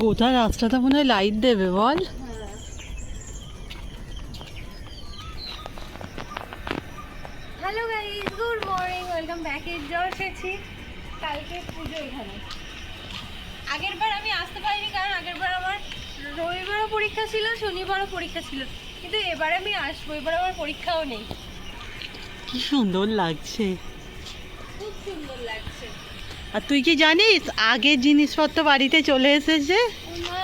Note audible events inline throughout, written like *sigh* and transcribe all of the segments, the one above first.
গোটা রাস্তাটা মনে হয় লাইট দেবে বল। Hello guys good morning welcome back এর জ্বর এসেছি। কালকে পুজো এখানে। আগের বার আমি আসতে পারিনি কারণ আগের বার আমার রবিবারও পরীক্ষা ছিল শনিবারও পরীক্ষা ছিল। কিন্তু এবারে আমি আসব এবার আমার পরীক্ষাও নেই। কি সুন্দর লাগছে। খুব সুন্দর লাগছে। আর তুই কি জানিস আগের জিনিসপত্র বাড়িতে চলে এসেছে? মা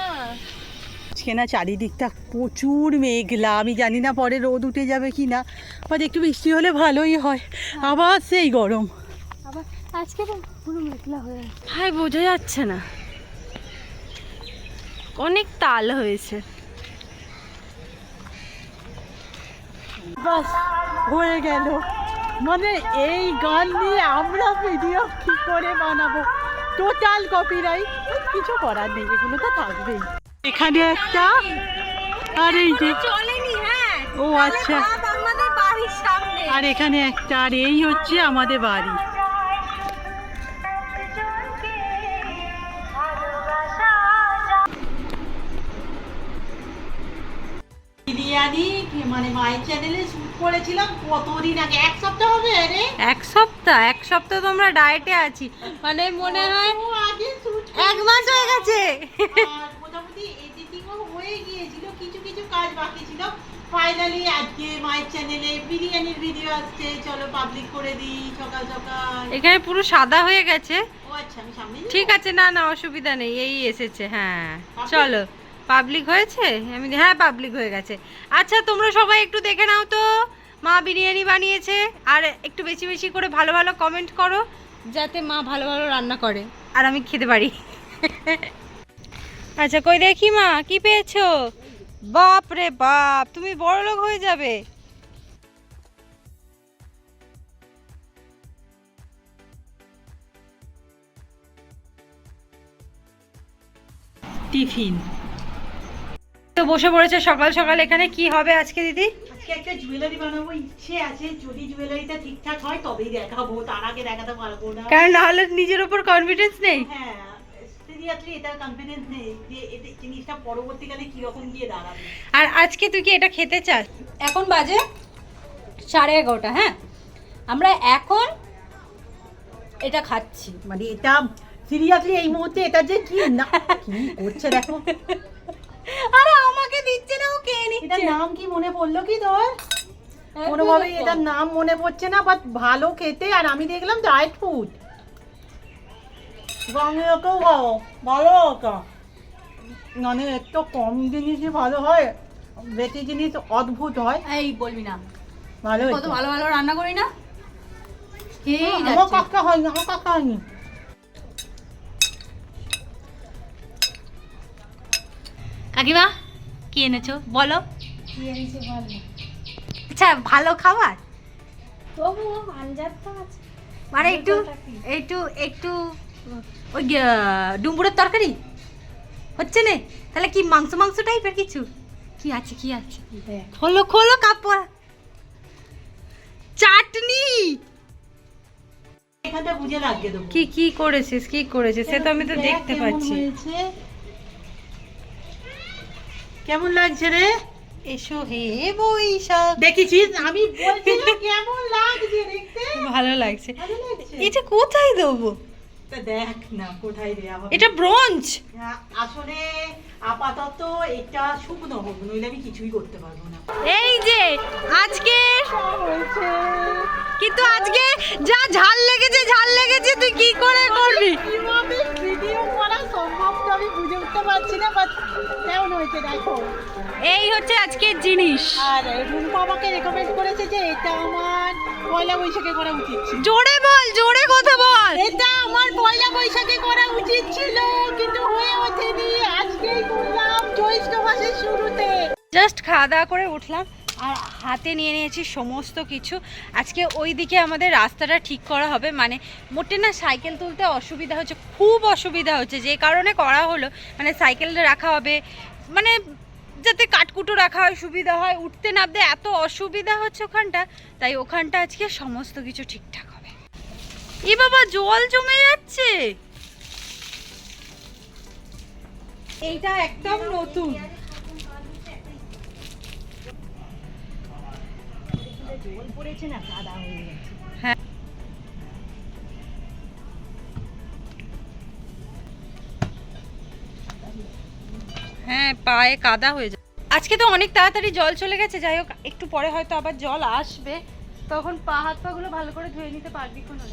আজকে না চারিদিকটা প্রচুর মেঘলা আমি জানি না পরে রোদ উঠে যাবে কি না বাট একটু বৃষ্টি হলে ভালোই হয় আবার সেই গরম। আবার আজকে পুরো মেঘলা হয়ে আছে। হাই বোঝা যাচ্ছে না। অনেক তাল হয়েছে। বাস হয়ে গেল। মানে এই গান নিয়ে আমরা ভিডিও কি করে বানাবো? টোটাল কপিরাইট কিছু করার নেই এগুলো তো থাকবেই। এখানে একটা আর এই যে চলেনি হ্যাঁ। ও আচ্ছা। আমাদের বাড়ির সামনে। আর এখানে একটা আর এই হচ্ছে আমাদের বাড়ি। বিরিয়ানি মানে মায়ের চ্যানেলে করেছিলাম কতদিন আগে? এক সপ্তাহ হবে রে এক সপ্তাহ? এক সপ্তাহ তো আমরা ডায়েটে আছি। মানে মনে হয় এক মাস হয়ে গেছে। মোটামুটি এডিটিংও হয়ে গিয়েছিল কিছু কিছু কাজ বাকি ছিল। ফাইনালি আজকে মায়ের চ্যানেলে বিরিয়ানির ভিডিও আসছে। চলো পাবলিক করে দিই সকাল সকাল। এখানে পুরো সাদা হয়ে গেছে। ও আচ্ছা আমি সামনে ঠিক আছে না না অসুবিধা নেই এই এসেছে হ্যাঁ। চলো পাবলিক হয়েছে? আমি হ্যাঁ পাবলিক হয়ে গেছে। আচ্ছা তোমরা সবাই একটু দেখে নাও তো মা বিরিয়ানি বানিয়েছে, আর একটু বেশি বেশি করে ভালো ভালো কমেন্ট করো, যাতে মা ভালো ভালো রান্না করে, আর আমি খেতে পারি। আচ্ছা কই দেখি মা, কি পেয়েছ? বাপ রে বাপ, তুমি বড় লোক হয়ে যাবে। টিফিন। তো বসে পড়েছে সকাল সকাল, এখানে কি হবে আজকে দিদি? আজকে একটা জুয়েলারি বানাবো ইচ্ছে আছে যদি জুয়েলারিটা ঠিকঠাক হয় তবেই দেখাবো তার আগে দেখাতে পারব না। কারণ নাহলে নিজের উপর কনফিডেন্স নেই। হ্যাঁ সিরিয়াসলি এটার কনফিডেন্স নেই যে এটা জিনিসটা পরবর্তীকালে কীরকম গিয়ে দাঁড়াবে। আর আজকে তুই কি এটা খেতে চাস? এখন বাজে সাড়ে এগারোটা হ্যাঁ? আমরা এখন এটা খাচ্ছি। মানে এটা সিরিয়াসলি এই মুহূর্তে এটা যে কি না কি করছে দেখো। *laughs* দিচ্ছে না ও এটার নাম কি মনে পড়ল কি তোর? হ্যাঁ, কোনোভাবে এটার নাম মনে পড়ছে না বাট ভালো খেতে। আর আমি দেখলাম ডায়েট ফুড বাংলাকেও খাও ভালো মানে একটু কম জিনিসই ভালো হয় বেশি জিনিস অদ্ভুত হয়। এই বলবি না। ভালো কত ভালো ভালো রান্না করি না? খেয়েই আমার যাচ্ছে। কাকা হয়নি আমার কাকা হয়নি। কাকিমা? কি এনেছো? বলো। আচ্ছা ভালো খাবার? মানে একটু একটু একটু ওই ডুমুরের তরকারি? হচ্ছে না? তাহলে কি মাংস মাংস টাইপের কিছু? কি আছে কি আছে? খোলো খোলো কাপড়। চাটনি! এখানটা বুঝে লাগিয়ে কি কি করেছিস কি করেছিস? সে তো আমি তো দেখতে পাচ্ছি। কেমন লাগছে রে? এসো হে বৈশাখ। দেখেছিস? আমি বলছিলাম কেমন লাগছে দেখতে? ভালো লাগছে। এটা কোথায় দেবো? তা দেখ না কোথায় দেয়া হবে? এটা ব্রঞ্জ। হ্যাঁ, আসলে আপাতত এটা শুকনো হোক নইলে আমি কিছুই করতে পারব না। এই যে আজকে কিন্তু আজকে যা ঝাল লেগেছে ঝাল লেগেছে তুই কি করে করবি? ভিডিও করা সম্ভব তো আমি বুঝে উঠতে পারছি না কেমন হয়েছে দেখো? এই হচ্ছে আজকের জিনিস। আর রুম্পা আমাকে রেকমেন্ড করেছে যে এটা আমার পয়লা বৈশাখে করা উচিত ছিল। জোরে বল জোরে কথা বল। এটা আমার পয়লা বৈশাখে করা উচিত ছিল কিন্তু হয়ে ওঠেনি। আজকেই করলাম জ্যৈষ্ঠ মাসের শুরুতে। জাস্ট খাওয়া দাওয়া করে উঠলাম আর হাতে নিয়ে নিয়েছি সমস্ত কিছু। আজকে ওই দিকে আমাদের রাস্তাটা ঠিক করা হবে মানে মোটে না সাইকেল তুলতে অসুবিধা হচ্ছে খুব অসুবিধা হচ্ছে। যে কারণে করা হলো মানে সাইকেল রাখা হবে মানে যাতে কাটকুটো রাখা হয়, সুবিধা হয়, উঠতে নামতে এত অসুবিধা হচ্ছে ওখানটা, তাই ওখানটা আজকে সমস্ত কিছু ঠিকঠাক হবে। এ বাবা, জল জমে যাচ্ছে! এইটা একদম নতুন। হ্যাঁ হ্যাঁ পায়ে কাদা হয়ে যায়। আজকে তো অনেক তাড়াতাড়ি জল চলে গেছে, যাই হোক, একটু পরে হয়তো আবার জল আসবে। তখন পা, হাত পা গুলো ভালো করে ধুয়ে নিতে পারবি কোনো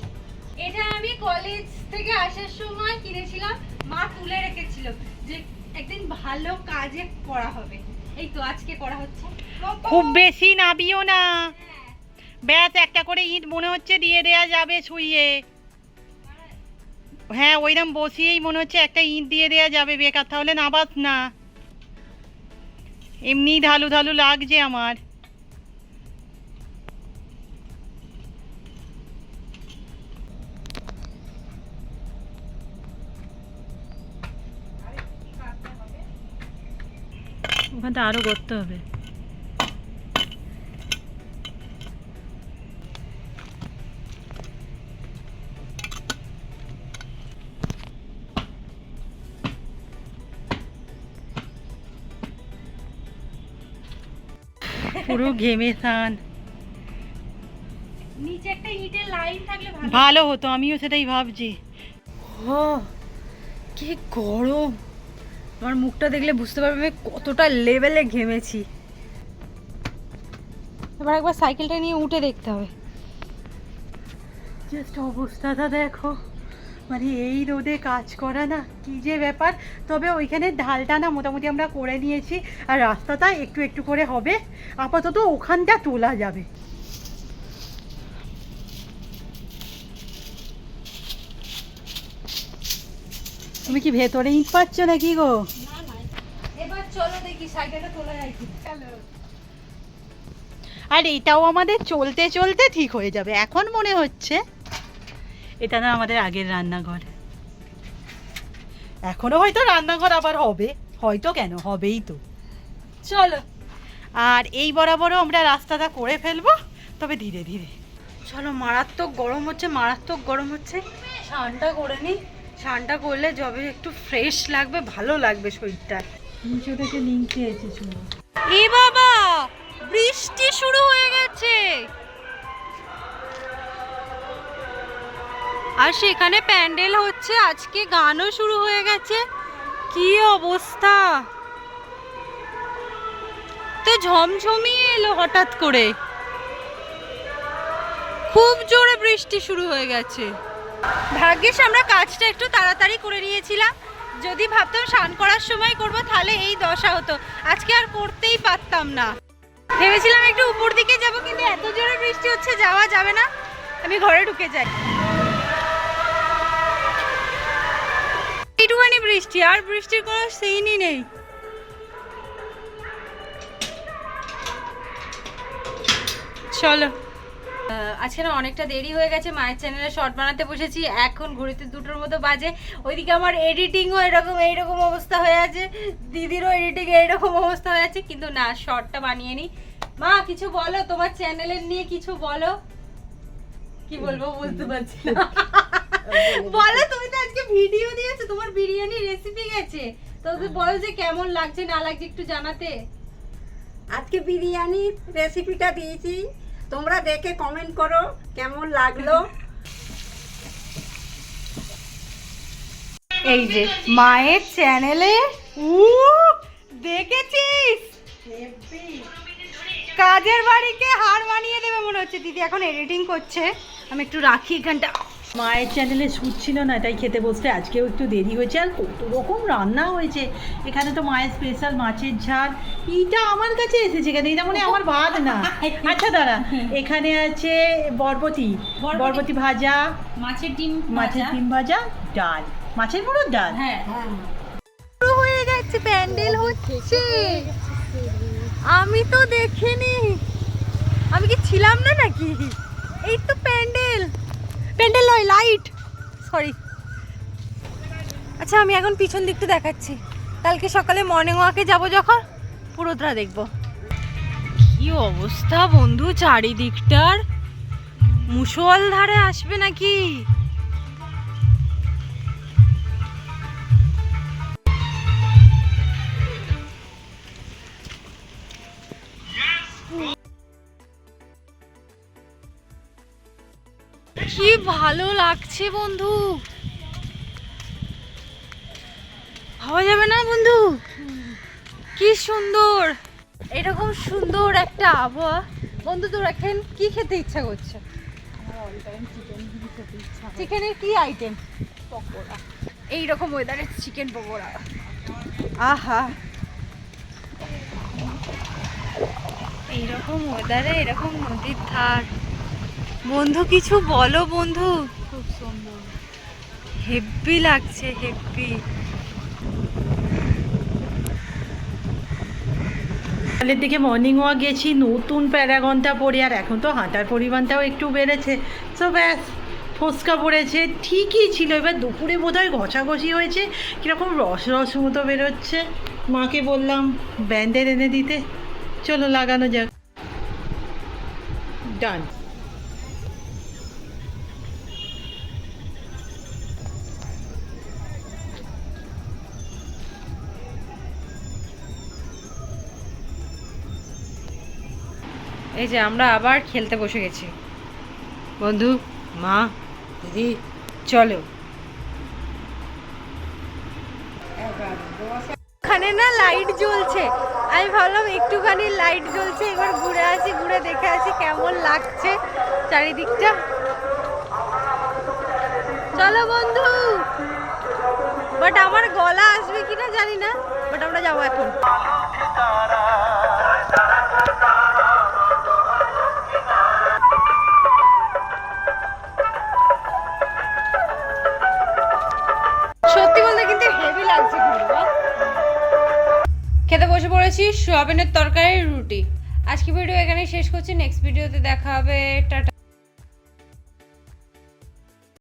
এটা আমি কলেজ থেকে আসার সময় কিনেছিলাম, মা তুলে রেখেছিল যে একদিন ভালো কাজে করা হবে। এই তো আজকে করা হচ্ছে। খুব বেশি নাবিও না। ব্যাস, একটা করে ইট মনে হচ্ছে দিয়ে দেয়া যাবে শুইয়ে। হ্যাঁ ওইরকম বসিয়েই মনে হচ্ছে একটা ইট দিয়ে দেয়া যাবে, বেকার। তাহলে নাবাস না। এমনি ঢালু ঢালু লাগছে আমার। ওখানটা আরও করতে হবে। পুরো ঘেমে স্নান। নিচে একটা ইটের লাইন থাকলে ভালো। হতো আমিও সেটাই ভাবছি। ও কি গরম। আমার মুখটা দেখলে বুঝতে পারবে আমি কতটা লেভেলে ঘেমেছি। এবার একবার সাইকেলটা নিয়ে উঠে দেখতে হবে। জাস্ট অবস্থাটা দেখো। মানে এই রোদে কাজ করা না কি যে ব্যাপার। তবে ওইখানে ঢালটা না মোটামুটি আমরা করে নিয়েছি আর রাস্তাটা একটু একটু করে হবে। আপাতত ওখানটা তোলা যাবে। তুমি কি ভেতরে ইট পাচ্ছ নাকি গো? এবার চলো দেখি সাইকেলটা তোলা যায় আর এটাও আমাদের চলতে চলতে ঠিক হয়ে যাবে। এখন মনে হচ্ছে এটা না আমাদের আগের রান্নাঘর। এখনও হয়তো রান্নাঘর আবার হবে হয়তো কেন হবেই তো। চলো আর এই বরাবরও আমরা রাস্তাটা করে ফেলব তবে ধীরে ধীরে। চলো মারাত্মক গরম হচ্ছে মারাত্মক গরম হচ্ছে। স্নানটা করে নিই। স্নানটা করলে যবে একটু ফ্রেশ লাগবে ভালো লাগবে শরীরটা। নিচে থেকে লিঙ্ক পেয়েছি শুনো এ বাবা বৃষ্টি শুরু হয়ে গেছে। আর সেখানে প্যান্ডেল হচ্ছে, আজকে গানও শুরু হয়ে গেছে। কি অবস্থা? তো ঝমঝমিয়ে এলো হঠাৎ করে। খুব জোরে বৃষ্টি শুরু হয়ে গেছে। ভাগ্যিস আমরা কাজটা একটু তাড়াতাড়ি করে নিয়েছিলাম। যদি ভাবতাম স্নান করার সময় করব, তাহলে এই দশা হতো। আজকে আর করতেই পারতাম না। ভেবেছিলাম একটু উপর দিকে যাব, কিন্তু এত জোরে বৃষ্টি হচ্ছে, যাওয়া যাবে না। আমি ঘরে ঢুকে যাই। এইটুখানি বৃষ্টি, আর বৃষ্টির কোনো সিনই নেই। চলো। আজকে না অনেকটা দেরি হয়ে গেছে, মায়ের চ্যানেলে শর্ট বানাতে বসেছি। এখন ঘড়িতে দুটোর মতো বাজে। ওইদিকে আমার এডিটিংও এরকম, এইরকম অবস্থা হয়ে আছে। দিদিরও এডিটিং এইরকম অবস্থা হয়ে আছে। কিন্তু না শর্টটা বানিয়ে নিই মা, কিছু বলো? তোমার চ্যানেলের নিয়ে কিছু বলো? কি বলব? বলতে পারছি না। *laughs* বলো তুমি তো আজকে ভিডিও দিয়েছ তোমার বিরিয়ানি রেসিপি গেছে। তো ওকে বলো যে কেমন লাগছে না লাগছে একটু জানাতে। আজকে বিরিয়ানির রেসিপিটা দিয়েছি। তোমরা দেখে কমেন্ট করো কেমন লাগল। *laughs* এই যে মায়ের চ্যানেলে উ দেখেছিস? কাজের বাড়িকে হার মানিয়ে দেবে মনে হচ্ছে। দিদি এখন এডিটিং করছে। আমি একটু রাখি এখানটা মায়ের চ্যানেলে শুট ছিল না তাই খেতে বসতে আজকেও একটু দেরি হয়েছে। আর কত রকম রান্না হয়েছে। এখানে তো মায়ের স্পেশাল মাছের ঝাল। এইটা আমার কাছে এসেছে কেন? এটা মানে আমার ভাত না। *laughs* আচ্ছা দাঁড়া। এখানে আছে বরবটি। বরবটি। বরবটি ভাজা। মাছের ডিম মাছের ডিম ভাজা ডাল। মাছের মুড়োর ডাল। হ্যাঁ। হয়ে গেছে প্যান্ডেল হচ্ছে। আমি তো দেখিনি। আমি কি ছিলাম না নাকি? এই তো প্যান্ডেল। প্যান্ডেল নয় লাইট। সরি আচ্ছা আমি এখন পিছন দিকটা দেখাচ্ছি। কালকে সকালে মর্নিং ওয়াকে যাব যখন পুরোটা দেখব। কি অবস্থা বন্ধু চারিদিকটার? মুসল ধারে আসবে নাকি? ভালো লাগছে বন্ধু। ভাবা যাবে না বন্ধু? কি সুন্দর। এরকম সুন্দর একটা আবহাওয়া। বন্ধু তোর এখন কি খেতে ইচ্ছা করছে? চিকেনের কি আইটেম পকোড়া। এইরকম ওয়েদারে চিকেন পকোড়া। আহা। এইরকম ওয়েদারে এরকম নদীর ধার। বন্ধু, কিছু বলো বন্ধু। খুব সুন্দর হেব্বি লাগছে, হেব্বি। সকালের দিকে মর্নিং ওয়াক গেছি, নতুন প্যারাগনটা পরে, আর এখন তো হাঁটার পরিমাণটাও একটু বেড়েছে। সো ব্যাস, ফোসকা পড়েছে, ঠিকই ছিল। এবার দুপুরে বোধহয় ঘষাঘষি হয়েছে, কীরকম রস রস মতো বেরোচ্ছে। মাকে বললাম, ব্যান্ডের এনে দিতে। চলো, লাগানো যাক। ডান এই যে আমরা আবার খেলতে বসে গেছি। বন্ধু, মা, দিদি, চলো। ওখানে না লাইট জ্বলছে। আমি ভাবলাম একটুখানি লাইট জ্বলছে, এবার ঘুরে আসি, ঘুরে দেখে আসি কেমন লাগছে চারিদিকটা। চলো বন্ধু। বাট আমার গলা আসবে কিনা জানি না বাট আমরা যাব এখন। সোয়াবিনের তরকারি রুটি। আজকে ভিডিও এখানে শেষ করছি। নেক্সট ভিডিওতে দেখা হবে। টাটা।